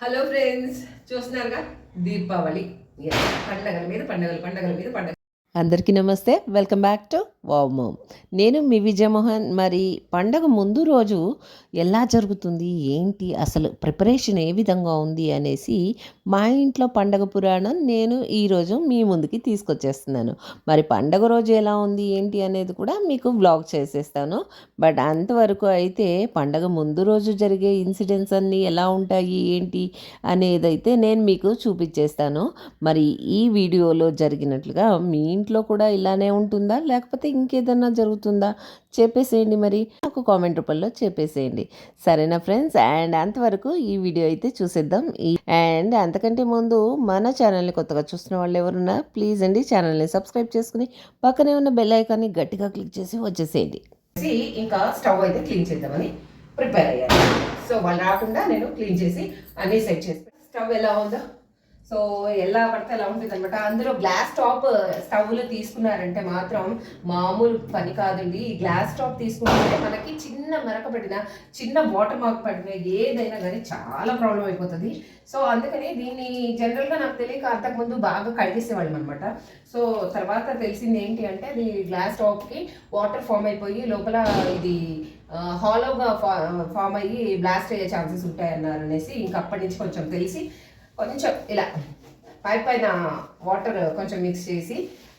Hello friends చూస్తున్నారుగా? దీపావళి. పండగల మీద పండగలు పండగల మీద పండగ అందరికీ నమస్తే. వెల్కమ్ బ్యాక్ టు వామ్ నేను మీ విజయమోహన్. మరి పండగ ముందు రోజు ఎలా జరుగుతుంది? ఏంటి? అసలు ప్రిపరేషన్ ఏ విధంగా ఉంది? అనేసి మా ఇంట్లో పండగ పురాణం నేను ఈరోజు మీ ముందుకి తీసుకొచ్చేస్తున్నాను. మరి పండగ రోజు ఎలా ఉంది? ఏంటి? అనేది కూడా మీకు వ్లాగ్ చేసేస్తాను. బట్ అంతవరకు అయితే పండగ ముందు రోజు జరిగే ఇన్సిడెంట్స్ అన్నీ ఎలా ఉంటాయి? ఏంటి? అనేదైతే నేను మీకు చూపించేస్తాను. మరి ఈ వీడియోలో జరిగినట్లుగా మీ ఇంట్లో కూడా ఇలానే ఉంటుందా? లేకపోతే ఇంకేదన్నా జరుగుతుందా? చెప్పేసేయండి మరి. నాకు కామెంట్ రూపంలో చెప్పేసేయండి. సరేనా ఫ్రెండ్స్? అండ్ అంతవరకు ఈ వీడియో అయితే చూసేద్దాం. అండ్ అంతకంటే ముందు మన ఛానల్ని కొత్తగా చూస్తున్న వాళ్ళు ఎవరున్నా ప్లీజ్ అండి ఛానల్ని సబ్స్క్రైబ్ చేసుకుని పక్కనే ఉన్న బెల్ ఐకాన్ని గట్టిగా క్లిక్ చేసి వచ్చేసేయండి. ఇంకా స్టవ్ అయితే క్లీన్ చేద్దామని ప్రిపేర్ అయ్యాను. సో వాళ్ళు రాకుండా నేను క్లీన్ చేసి అన్నీ సెట్ చేసి స్టవ్ ఎలా ఉందో సో ఎలా పడితే ఎలా ఉంటుంది అనమాట అందులో గ్లాస్ టాప్ స్టవ్లు తీసుకున్నారంటే మాత్రం మామూలు పని కాదండి. ఈ గ్లాస్ టాప్ తీసుకుంటే మనకి చిన్న మెరక పడిన చిన్న వాటర్ మార్క్ పడిన ఏదైనా కానీ చాలా ప్రాబ్లం అయిపోతుంది. సో అందుకని దీన్ని జనరల్గా నాకు తెలియక అంతకుముందు బాగా కడిగేసేవాళ్ళం అనమాట సో తర్వాత తెలిసింది ఏంటి అంటే అది గ్లాస్ టాప్కి వాటర్ ఫామ్ అయిపోయి లోపల ఇది uh, హాలోగా ఫా uh, ఫామ్ అయ్యి బ్లాస్ట్ అయ్యే ఛాన్సెస్ ఉంటాయన్నారు అనేసి ఇంకప్పటి నుంచి కొంచెం తెలిసి కొంచెం ఇలా పై పైన వాటర్ కొంచెం మిక్స్ చేసి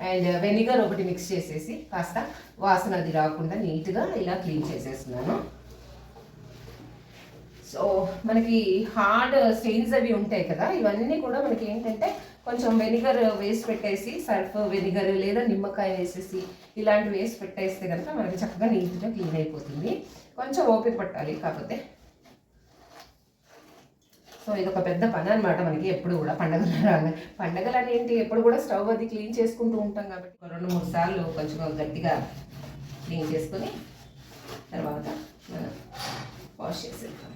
అండ్ వెనిగర్ ఒకటి మిక్స్ చేసేసి కాస్త వాసన అది రాకుండా నీట్గా ఇలా క్లీన్ చేసేస్తున్నాను. సో మనకి హార్డ్ స్టెయిన్స్ అవి ఉంటాయి కదా ఇవన్నీ కూడా మనకి ఏంటంటే కొంచెం వెనిగర్ వేసి పెట్టేసి సర్ఫ్ వెనిగర్ లేదా నిమ్మకాయ వేసేసి ఇలాంటివి వేసి పెట్టేస్తే కనుక మనకి చక్కగా నీట్గా క్లీన్ అయిపోతుంది. కొంచెం ఓపిక పట్టాలి కాకపోతే సో ఇది ఒక పెద్ద పని అనమాట మనకి ఎప్పుడు కూడా పండగలు రాగా పండగలు అని ఏంటి? ఎప్పుడు కూడా స్టవ్ అది క్లీన్ చేసుకుంటూ ఉంటాం కాబట్టి రెండు మూడు సార్లు కొంచెం గట్టిగా క్లీన్ చేసుకొని తర్వాత వాష్ చేసేద్దాం.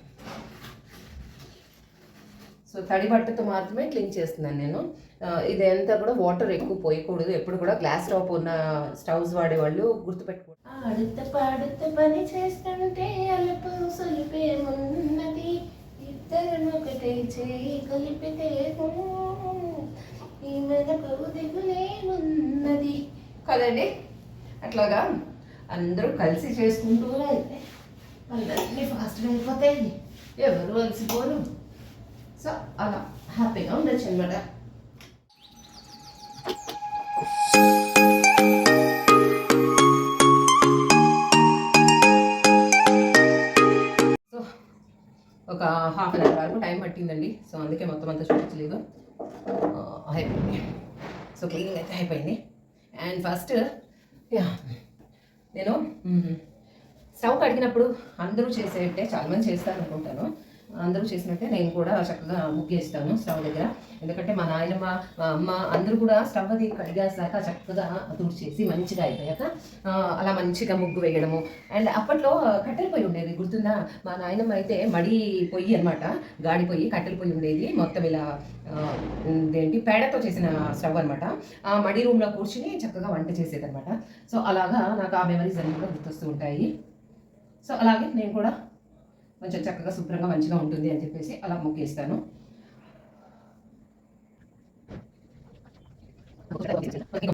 సో తడి బట్టతో మాత్రమే క్లీన్ చేస్తున్నాను నేను. ఆ, ఇదంతా కూడా వాటర్ ఎక్కువ పోయకూడదు. ఎప్పుడు కూడా గ్లాస్ టాప్ ఉన్న స్టవ్స్ వాడేవాళ్ళు గుర్తుపెట్టుకోండి ఆడుత పాడుత పని చేస్తుంటే అలుపు సులిపేమున్నది చేయి కలిపితే ఈ మెదకు దిగులేమున్నది. కదండి? అట్లాగా అందరూ కలిసి చేసుకుంటూ అయితే వాళ్ళన్నీ ఫాస్ట్గా అయిపోతాయి ఎవరు అలసిపోరు. సో అలా హ్యాపీగా ఉండొచ్చు అనమాట ఒక హాఫ్ అన్ అవర్ వరకు టైం పట్టిందండి. సో అందుకే మొత్తం అంతా చూపించలేదు. అయిపోయింది. సో క్లీనింగ్ అయితే అయిపోయింది. అండ్ ఫస్ట్ యా నేను స్టవ్ కడిగినప్పుడు అందరూ చేసేటే చాలామంది చేస్తారు అనుకుంటాను అందరూ చేసినట్టే నేను కూడా చక్కగా ముగ్గేస్తాను స్టవ్ దగ్గర. ఎందుకంటే మా నాయనమ్మ మా అమ్మ అందరూ కూడా స్టవ్ అది కడిగేసాక చక్కగా తుడిచేసి మంచిగా అయిపోయాక అలా మంచిగా ముగ్గు వేయడము. అండ్ అప్పట్లో కట్టెల పొయ్యి ఉండేది గుర్తుందా? మా నాయనమ్మ అయితే మడి పొయ్యి అనమాట గాడి పొయ్యి కట్టెల పొయ్యి ఉండేది. మొత్తం ఇలా ఏంటి పేడతో చేసిన స్టవ్ అనమాట ఆ మడి రూమ్లో కూర్చుని చక్కగా వంట చేసేది అనమాట సో అలాగా నాకు ఆ మెమరీస్ అన్నీ కూడా గుర్తొస్తూ ఉంటాయి. సో అలాగే నేను కూడా కొంచెం చక్కగా శుభ్రంగా మంచిగా ఉంటుంది అని చెప్పేసి అలా ముగ్గేస్తాను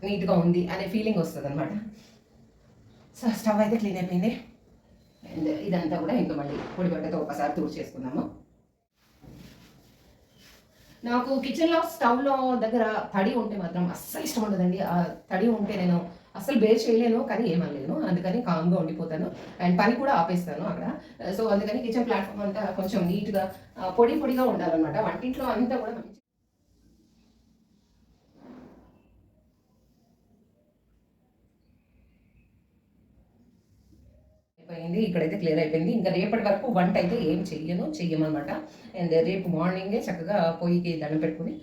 నీట్గా ఉంది అనే ఫీలింగ్ వస్తుంది అనమాట సో స్టవ్ అయితే క్లీన్ అయిపోయింది. అండ్ ఇదంతా కూడా ఇంకా మళ్ళీ పొడి బట్టతో ఒకసారి తూడు చేసుకుందాము. నాకు కిచెన్లో స్టవ్లో దగ్గర తడి ఉంటే మాత్రం అస్సలు ఇష్టం ఉండదండి. ఆ తడి ఉంటే నేను అసలు బేర్ చేయలేను కానీ ఏమనలేను. అందుకని కామ్గా ఉండిపోతాను. అండ్ పని కూడా ఆపేస్తాను అక్కడ. సో అందుకని కిచెన్ ప్లాట్ఫామ్ అంతా కొంచెం నీట్గా పొడి పొడిగా ఉండాలన్నమాట. వంటింట్లో అంతా కూడా మంచి అయిపోయింది. ఇక్కడైతే క్లియర్ అయిపోయింది. ఇంకా రేపటి వరకు వంట అయితే ఏం చెయ్యను చెయ్యమన్నమాట. అండ్ రేపు మార్నింగే చక్కగా పొయ్యికి దండం పెట్టుకుని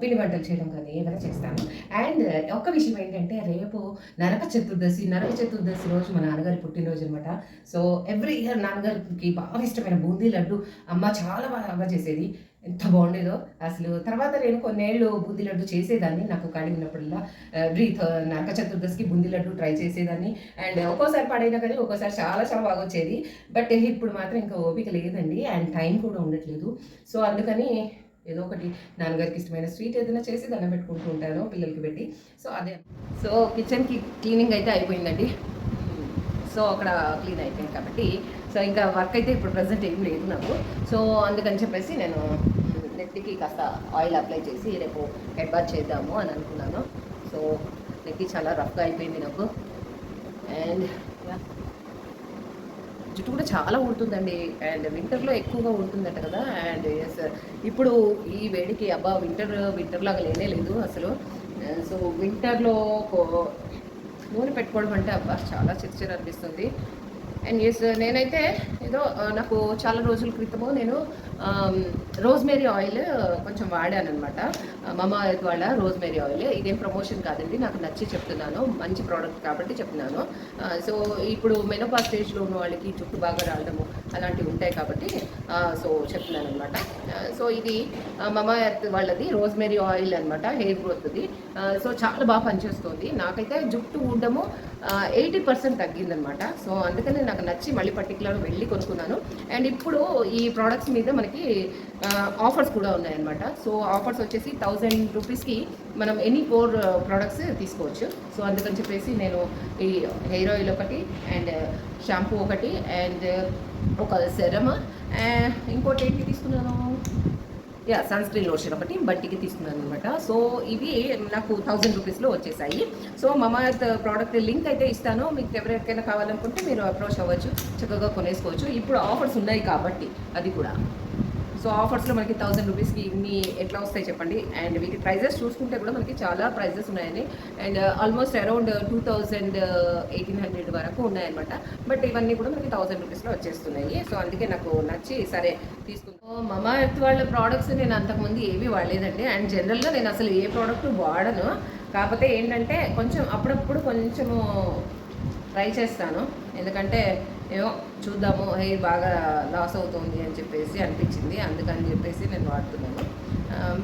పిండి వంటలు చేయడం కానీ ఏమైనా చేస్తాను. అండ్ ఒక్క విషయం ఏంటంటే రేపు నరక చతుర్దశి నరక చతుర్దశి రోజు మా నాన్నగారి పుట్టినరోజు అనమాట సో ఎవ్రీ ఇయర్ నాన్నగారికి బాగా ఇష్టమైన బూందీ లడ్డు అమ్మ చాలా బాగా చేసేది. ఎంత బాగుండేదో అసలు. తర్వాత నేను కొన్నేళ్ళు బూందీ లడ్డు చేసేదాన్ని. నాకు ఖాళీ ఉన్నప్పుడల్లా బ్రీత్ నరక చతుర్దశికి బూందీ లడ్డు ట్రై చేసేదాన్ని. అండ్ ఒక్కోసారి పడైనా కానీ ఒక్కోసారి చాలా చాలా బాగా వచ్చేది. బట్ ఇప్పుడు మాత్రం ఇంకా ఓపిక లేదండి. అండ్ టైం కూడా ఉండట్లేదు. సో అందుకని ఏదో ఒకటి నాన్నగారికి ఇష్టమైన స్వీట్ ఏదైనా చేసి దండం పెట్టుకుంటూ ఉంటాను పిల్లలకి పెట్టి. సో అదే. సో కిచెన్కి క్లీనింగ్ అయితే అయిపోయిందండి. సో అక్కడ క్లీన్ అయిపోయింది కాబట్టి. సో ఇంకా వర్క్ అయితే ఇప్పుడు ప్రజెంట్ ఏం లేదు నాకు. సో అందుకని చెప్పేసి నేను నెత్తికి కాస్త ఆయిల్ అప్లై చేసి రేపు హెడ్ బాత్ చేద్దాము అని అనుకున్నాను. సో నెత్తి చాలా రఫ్గా అయిపోయింది నాకు. అండ్ జుట్టు కూడా చాలా ఊడుతుందండి. అండ్ వింటర్లో ఎక్కువగా ఊడుతుందట కదా. అండ్ ఎస్ ఇప్పుడు ఈ వేడికి అబ్బా వింటర్ వింటర్ లాగా లేనే లేదు అసలు. సో వింటర్లో నూనె పెట్టుకోవడం అంటే అబ్బా చాలా చిరుచిరు అనిపిస్తుంది. అండ్ ఎస్ నేనైతే ఏదో నాకు చాలా రోజుల క్రితము నేను రోజ్మేరీ ఆయిల్ కొంచెం వాడాను అనమాట మమా వాళ్ళ రోజ్మేరీ ఆయిల్. ఇదేం ప్రమోషన్ కాదండి నాకు నచ్చి చెప్తున్నాను. మంచి ప్రోడక్ట్ కాబట్టి చెప్తున్నాను. సో ఇప్పుడు మెనోపా స్టేజ్లో ఉన్న వాళ్ళకి జుట్టు బాగా రావడము అలాంటివి ఉంటాయి కాబట్టి సో చెప్తున్నాను అనమాట సో ఇది మమా వాళ్ళది రోజ్మేరీ ఆయిల్ అనమాట హెయిర్ గ్రోత్ది. సో చాలా బాగా పనిచేస్తుంది. నాకైతే జుట్టు ఉండము ఎయిటీ పర్సెంట్ తగ్గిందనమాట సో అందుకని నాకు నచ్చి మళ్ళీ పర్టికులర్ వెళ్ళి కొనుక్కున్నాను. అండ్ ఇప్పుడు ఈ ప్రోడక్ట్స్ మీద మనకి ఆఫర్స్ కూడా ఉన్నాయన్నమాట. సో ఆఫర్స్ వచ్చేసి థౌజండ్ రూపీస్కి మనం ఎనీ ఫోర్ ప్రోడక్ట్స్ తీసుకోవచ్చు. సో అందుకని చెప్పేసి నేను ఈ హెయిర్ ఆయిల్ ఒకటి అండ్ షాంపూ ఒకటి అండ్ ఒక సెరమ్ ఇంకోటి ఏంటి తీసుకున్నాను? యా సన్ స్క్రీన్ లోషన్ ఒకటి బట్టికి తీసుకున్నాను అనమాట సో ఇవి నాకు థౌజండ్ రూపీస్లో వచ్చేసాయి. సో మమాత్ ప్రోడక్ట్ లింక్ అయితే ఇస్తాను. మీకు ఎవరికైనా కావాలనుకుంటే మీరు అప్రోచ్ అవ్వచ్చు చక్కగా కొనేసుకోవచ్చు. ఇప్పుడు ఆఫర్స్ ఉన్నాయి కాబట్టి అది కూడా. సో ఆఫర్స్లో మనకి థౌసండ్ రూపీస్కి ఇన్ని ఎట్లా వస్తాయి చెప్పండి? అండ్ వీటి ప్రైజెస్ చూసుకుంటే కూడా మనకి చాలా ప్రైజెస్ ఉన్నాయని and almost around two thousand eighteen hundred వరకు ఉన్నాయన్నమాట. బట్ ఇవన్నీ కూడా మనకి థౌసండ్ రూపీస్లో వచ్చేస్తున్నాయి. సో అందుకే నాకు నచ్చి సరే తీసుకున్నాను మమా ఎర్త్ వాళ్ళ ప్రోడక్ట్స్ నేను అంతకుముందు ఏవి వాడలేదండి. అండ్ జనరల్గా నేను అసలు ఏ ప్రోడక్ట్ వాడను. కాకపోతే ఏంటంటే కొంచెం అప్పుడప్పుడు కొంచెము ట్రై చేస్తాను. ఎందుకంటే ఏమో చూద్దాము హెయిర్ బాగా లాస్ అవుతుంది అని చెప్పేసి అనిపించింది. అందుకని చెప్పేసి నేను వాడుతున్నాను.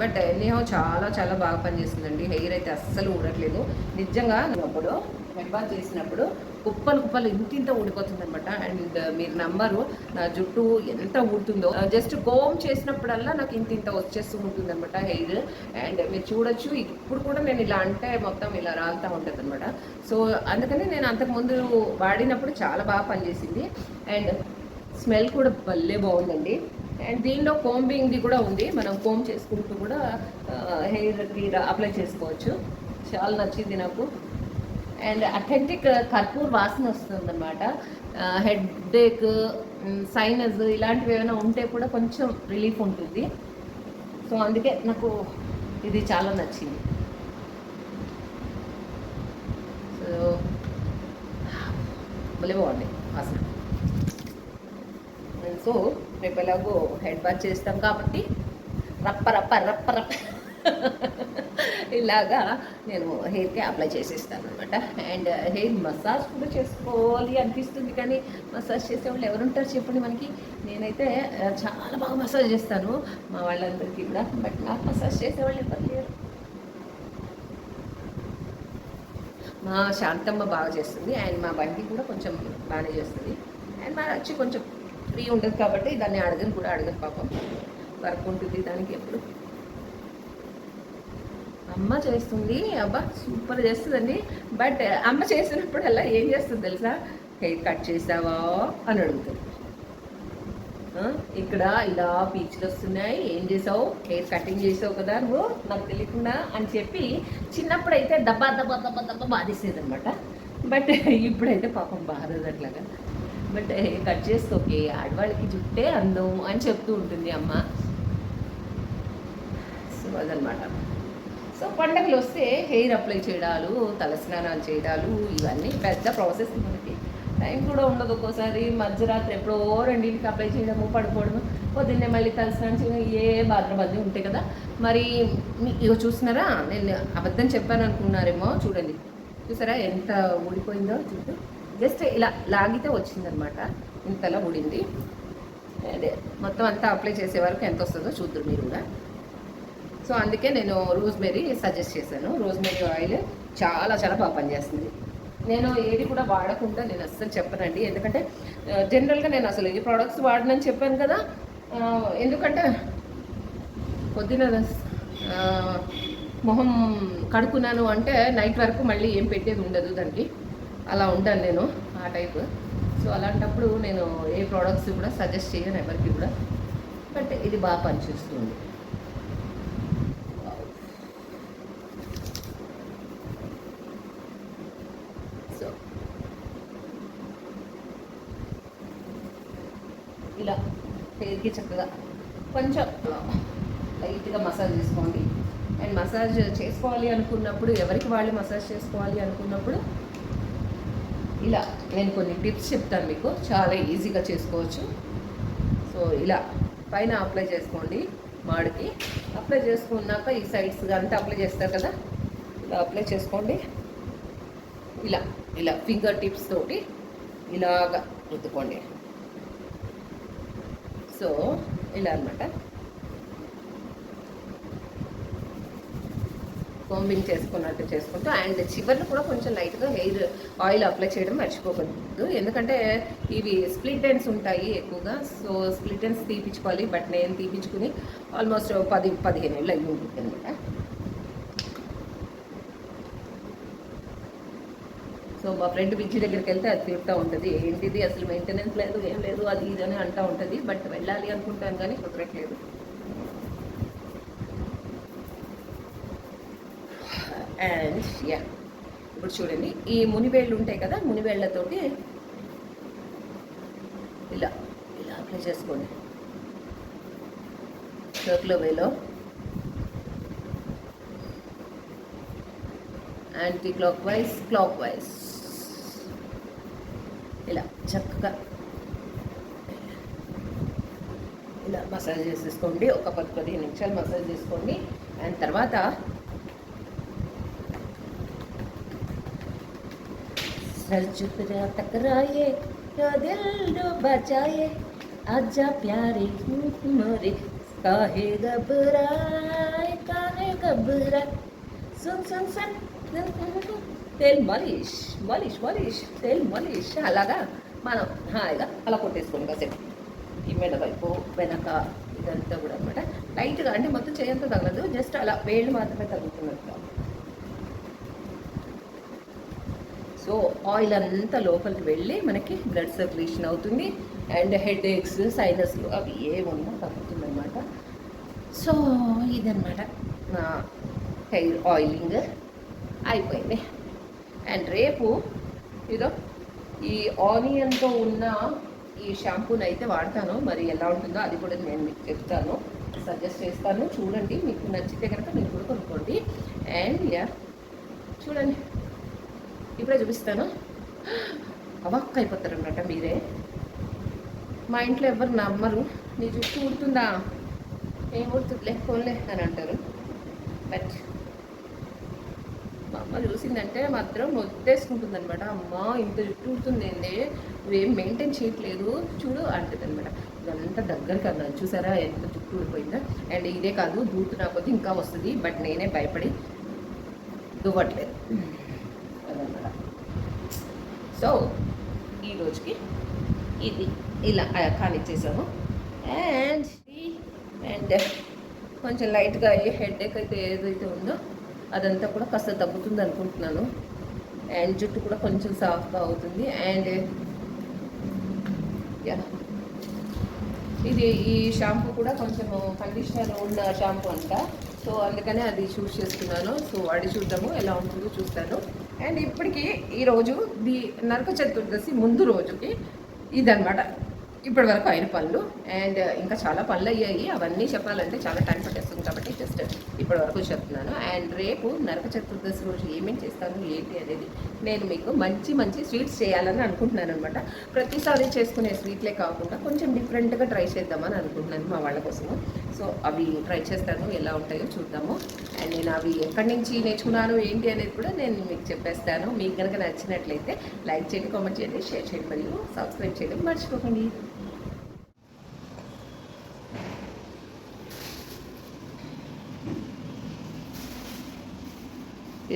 బట్ ఎనీహో చాలా చాలా బాగా పనిచేస్తుందండి. హెయిర్ అయితే అస్సలు ఊడట్లేదు నిజంగా అప్పుడు హెడ్ బాత్ చేసినప్పుడు కుప్పలు కుప్పలు ఇంతింత ఊడిపోతుందనమాట ఊడిపోతుంది అనమాట అండ్ మీరు నంబరు నా జుట్టు ఎంత ఊడుతుందో. జస్ట్ కోమ్ చేసినప్పుడల్లా నాకు ఇంత ఇంత వచ్చేస్తూ ఉంటుంది అనమాట హెయిర్ అండ్ మీరు చూడొచ్చు ఇప్పుడు కూడా నేను ఇలా అంటే మొత్తం ఇలా రాలుతూ ఉంటుంది అనమాట సో అందుకని నేను అంతకుముందు వాడినప్పుడు చాలా బాగా పనిచేసింది. అండ్ స్మెల్ కూడా భలే బాగుందండి. అండ్ దీనిలో కోంబింగ్ది కూడా ఉంది. మనం కోమ్ చేసుకుంటూ కూడా హెయిర్కి అప్లై చేసుకోవచ్చు. చాలా నచ్చింది నాకు. అండ్ అథెంటిక్ కర్పూర్ uh, వాసన వస్తుంది అనమాట హెడ్ ఏక్ సైనస్ ఇలాంటివి ఏమైనా ఉంటే కూడా కొంచెం రిలీఫ్ ఉంటుంది. సో అందుకే నాకు ఇది చాలా నచ్చింది. సో భలే బాగుంది వాసన. సో రేపు ఎలాగో హెడ్ బాత్ చేస్తాం కాబట్టి రప్ప రప్ప రప్ప రప్ప. ఇలాగా నేను హెయిర్కి అప్లై చేసేస్తాను అనమాట అండ్ హెయిర్ మసాజ్ కూడా చేసుకోవాలి అనిపిస్తుంది కానీ మసాజ్ చేసే వాళ్ళు ఎవరుంటారు చెప్పండి మనకి? నేనైతే uh, చాలా బాగా మసాజ్ చేస్తాను మా వాళ్ళందరికీ కూడా. బట్ నాకు మసాజ్ చేసేవాళ్ళు ఎవరు లేరు. మా శాంతమ్మ బాగా చేస్తుంది. అండ్ మా బండి కూడా కొంచెం బాగానే చేస్తుంది. అండ్ మా వచ్చి కొంచెం ఫ్రీ ఉంటుంది కాబట్టి దాన్ని అడగను కూడా అడగను పాపం. వర్క్ ఉంటుంది దానికి ఎప్పుడు. అమ్మ చేస్తుంది. అబ్బా సూపర్ చేస్తుందండి. బట్ అమ్మ చేసినప్పుడల్లా ఏం చేస్తుంది తెలుసా? హెయిర్ కట్ చేసావా? అని అడుగుతుంది. ఇక్కడ ఇలా పీచులు వస్తున్నాయి. ఏం చేసావు? హెయిర్ కటింగ్ చేసావు కదా నువ్వు? నాకు తెలియకుండా అని చెప్పి చిన్నప్పుడు అయితే దబ్బా దబ్బా దబ్బా దబ్బా బాధేసేది అనమాట బట్ ఇప్పుడైతే పాపం బాధదు అట్లాగా. బట్ హెయిర్ కట్ చేసుకోకే ఆడవాళ్ళకి జుట్టే అందం అని చెప్తూ ఉంటుంది అమ్మ. సో అదనమాట సో పండగలు వస్తే హెయిర్ అప్లై చేయడాలు తలస్నానాలు చేయడాలు ఇవన్నీ పెద్ద ప్రాసెస్ మనకి. టైం కూడా ఉండదు ఒక్కోసారి మధ్యరాత్రి ఎప్పుడో రెండింటికి అప్లై చేయడము పడుకోవడము పొద్దున్నే మళ్ళీ తలస్నానం చేయడం ఏ బాధ్రబంది ఉంటాయి కదా. మరి ఇగో చూసినారా నేను అబద్ధం చెప్పాను అనుకున్నారేమో చూడండి. చూసారా ఎంత ఊడిపోయిందో జుట్టు జస్ట్ ఇలా లాగితే వచ్చిందనమాట. ఇంతలా ఊడింది. అదే మొత్తం అంతా అప్లై చేసే వరకు ఎంత వస్తుందో చూద్దరు మీరు కూడా. సో అందుకే నేను రోజ్మెరీ సజెస్ట్ చేశాను. రోజ్మెరీ ఆయిల్ చాలా చాలా బాగా పనిచేస్తుంది. నేను ఏది కూడా వాడకుండా నేను అస్సలు చెప్పనండి. ఎందుకంటే జనరల్గా నేను అసలు ఈ ప్రోడక్ట్స్ వాడనని చెప్పాను కదా ఎందుకంటే పొద్దున మొహం కడుక్కున్నాను అంటే నైట్ వరకు మళ్ళీ ఏం పెట్టేది ఉండదు దానికి. అలా ఉంటాను నేను ఆ టైప్. సో అలాంటప్పుడు నేను ఏ ప్రోడక్ట్స్ కూడా సజెస్ట్ చేయను ఎవరికి కూడా. బట్ ఇది బాగా పనిచేస్తుంది సో ఇలా హెయిర్కి చక్కగా కొంచెం లైట్గా మసాజ్ చేసుకోండి. అండ్ మసాజ్ చేసుకోవాలి అనుకున్నప్పుడు ఎవరికి వాళ్ళు మసాజ్ చేసుకోవాలి అనుకున్నప్పుడు ఇలా నేను కొన్ని టిప్స్ చెప్తాను మీకు. చాలా ఈజీగా చేసుకోవచ్చు. సో ఇలా పైన అప్లై చేసుకోండి మాడికి. అప్లై చేసుకున్నాక ఈ సైడ్స్ అంతా అప్లై చేస్తారు కదా? ఇలా అప్లై చేసుకోండి. ఇలా ఇలా ఫింగర్ టిప్స్ తోటి ఇలాగా రుద్దుకోండి. సో ఇలా అనమాట కోంబింగ్ చేసుకున్నట్టు చేసుకుంటూ అండ్ చివరిలో కూడా కొంచెం లైట్గా హెయిర్ ఆయిల్ అప్లై చేయడం మర్చిపోకూడదు. ఎందుకంటే ఇవి స్ప్లిట్ ఎండ్స్ ఉంటాయి ఎక్కువగా. సో స్ప్లిట్ ఎండ్స్ తీపించుకోవాలి బట్ నేను తీపించుకుని ఆల్మోస్ట్ పది పదిహేను ఏళ్ళు అయ్యి ఉంటుంది అనమాట సో మా ఫ్రెండ్ బిజ్జి దగ్గరికి వెళ్తే అది తిరుగుతూ ఉంటుంది. ఏంటిది? అసలు మెయింటెనెన్స్ లేదు ఏం లేదు అది ఇది అని అంటూ ఉంటుంది. బట్ వెళ్ళాలి అనుకుంటాను కానీ కుదరట్లేదు. అండ్ యా ఇప్పుడు చూడండి. ఈ మునివేళ్ళు ఉంటాయి కదా మునివేళ్ళతోటి ఇలా ఇలా అప్లై చేసుకోండి. సర్కులర్ వేలో anticlockwise clockwise చక్కగా ఇలా మసాజ్ చేసేసుకోండి ఒక పది పదిహేను నిమిషాలు మసాజ్ చేసుకోండి అండ్ తర్వాత सर झुकरा टकराए तो दिल जो बचाए आजा प्यारे मोरे काहे घबराए काहे घबराए सुन सुन सुन తెల్ మలీష్ మలీష్ మలీష్ తెల్ మలీష్ అలాగా మనం హాయిగా అలా కొట్టేసుకోండి కాసేపు. ఈ మెడ వైపు వెనక ఇదంతా కూడా అనమాట. లైట్గా అంటే మొత్తం చేయంతా తగలదు జస్ట్ అలా వేళ్ళు మాత్రమే తగ్గుతున్నట్టుగా సో ఆయిల్ అంతా లోపలికి వెళ్ళి మనకి బ్లడ్ సర్క్యులేషన్ అవుతుంది. అండ్ హెడ్ ఏక్స్ సైనస్లు అవి ఏమున్నా తగ్గుతుందన్నమాట. సో ఇదనమాట నా హెయిర్ ఆయిలింగ్ అయిపోయింది. అండ్ రేపు ఇదో ఈ ఆనియన్తో ఉన్న ఈ షాంపూని అయితే వాడతాను. మరి ఎలా ఉంటుందో అది కూడా నేను మీకు చెప్తాను. సజెస్ట్ చేస్తాను. చూడండి మీకు నచ్చితే కనుక మీరు కూడా కొనుక్కోండి. అండ్ యా చూడండి. ఇప్పుడే చూపిస్తాను. అవక్క అయిపోతారనమాట మీరే. మా ఇంట్లో ఎవరు నమ్మరు. నీ జుట్టు ఊడుతుందా? ఏం ఊడుతుందిలే ఫోన్లే అని అంటారు. బట్ అది చూసిందంటే మాత్రం వద్దేసుకుంటుంది అనమాట అమ్మ ఇంత జుట్టు ఉంటుంది ఏంది మెయింటైన్ చేయట్లేదు. చూడు అంటుంది అనమాట ఇదంతా దగ్గరికి అన్నాను చూసారా ఎంత జుట్టు ఊడిపోయిందా అండ్ ఇదే కాదు దూతున్నా కొద్ది ఇంకా వస్తుంది. బట్ నేనే భయపడి దువ్వట్లేదు. అదన్నమాట. సో ఈ రోజుకి ఇది ఇలా కానిచ్చేసాము. అండ్ అండ్ కొంచెం లైట్గా ఏ హెడ్ అయితే ఏదైతే ఉందో అదంతా కూడా కాస్త తగ్గుతుంది అనుకుంటున్నాను. అండ్ జుట్టు కూడా కొంచెం సాఫ్ట్గా అవుతుంది. And yeah. ఇది ఈ షాంపూ కూడా కొంచెం కండిషనర్ ఉన్న షాంపూ అంట. సో అందుకనే అది చూస్ చేస్తున్నాను సో వాడి చూద్దాము ఎలా ఉంటుందో చూస్తాను. అండ్ ఇప్పటికీ ఈరోజు ది నరక చతుర్దశి ముందు రోజుకి ఇదనమాట ఇప్పటి వరకు అయిన పనులు. అండ్ ఇంకా చాలా పనులు అయ్యాయి. అవన్నీ చెప్పాలంటే చాలా టైం పట్టేస్తుంది కాబట్టి ఇప్పటి వరకు చెప్తున్నాను. అండ్ రేపు నరక చతుర్దశి రోజు ఏమేమి చేస్తాను ఏంటి అనేది నేను మీకు మంచి మంచి స్వీట్స్ చేయాలని అనుకుంటున్నాను అనమాట ప్రతిసారి చేసుకునే స్వీట్లే కాకుండా కొంచెం డిఫరెంట్గా ట్రై చేద్దామని అనుకుంటున్నాను మా వాళ్ళ కోసము. సో అవి ట్రై చేస్తాను ఎలా ఉంటాయో చూద్దాము. అండ్ నేను అవి ఎక్కడి నుంచి నేర్చుకున్నాను ఏంటి అనేది కూడా నేను మీకు చెప్పేస్తాను. మీకు కనుక నచ్చినట్లయితే లైక్ చేయండి కామెంట్ చేయండి షేర్ చేయండి మరియు సబ్స్క్రైబ్ చేయడం మర్చిపోకండి.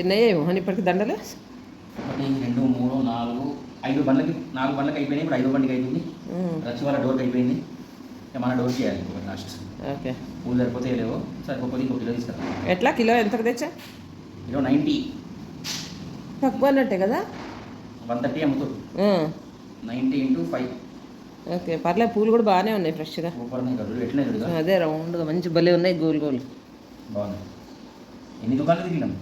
ఎన్నయ్యాయి మోహన్ ఇప్పటికి దండలు? ఒకటి రెండు మూడు నాలుగు ఐదు బండ్లకి నాలుగు బండ్లకి అయిపోయినాయి. ఇప్పుడు ఐదో బండికి అయిపోయింది. రచ్చి వాళ్ళ డోర్కి అయిపోయింది. మన డోర్ చేయాలి ఇంకొకటి లాస్ట్ ఓకే. పూలు సరిపోతే లేవో? సరిపోతే ఇంకో కిలో తీసుకురా. ఎట్లా? కిలో ఎంతకు తెచ్చా? Kilo ninety. తక్కువ అన్నట్టే కదా? వన్ థర్టీ అమ్ముతారు నైంటీ ఇంటూ ఫైవ్. ఓకే. పర్లే పూలు కూడా బాగానే ఉన్నాయి ఫ్రెష్గా. అదే రౌండ్గా మంచి భలే ఉన్నాయి గోల్ గోల్. బాగుంది ఎన్ని దుకాణాలు తిరిగినాం?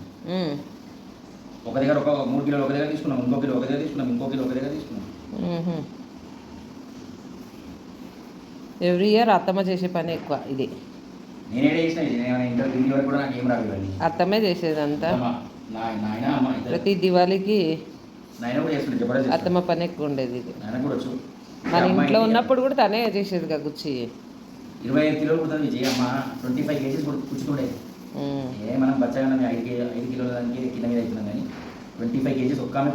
ఒక దగ్గర ఒక మూడు కిలోలు ఒక దగ్గర తీసుకున్నాం ఇంకో కిలో ఒక దగ్గర తీసుకున్నాం ఇంకో కిలో ఒక దగ్గర తీసుకున్నాం. ఎవ్రీ ఇయర్ అత్తమ్మ చేసే పని ఎక్కువ ఇది. నేనే చేసిన ఇంటర్ డిగ్రీ వరకు కూడా నాకు ఏం రావు ఇవన్నీ. అత్తమ్మే చేసేదంతా. ప్రతి దివాళీకి అత్తమ్మ పని ఎక్కువ ఉండేది ఇది. మన ఇంట్లో ఉన్నప్పుడు కూడా తనే చేసేది కదా గుచ్చి. ఇరవై ఐదు కిలోలు కుడుతుంది ట్వంటీ ఫైవ్ కేజీస్ ఉమ్, ఏ మనం బచ్చగా ఐదు ఐదు కిలోల దానికి కింద మీద అవుతున్నాం కానీ ట్వంటీ ఫైవ్ కేజీస్ ఒక్క ఆమె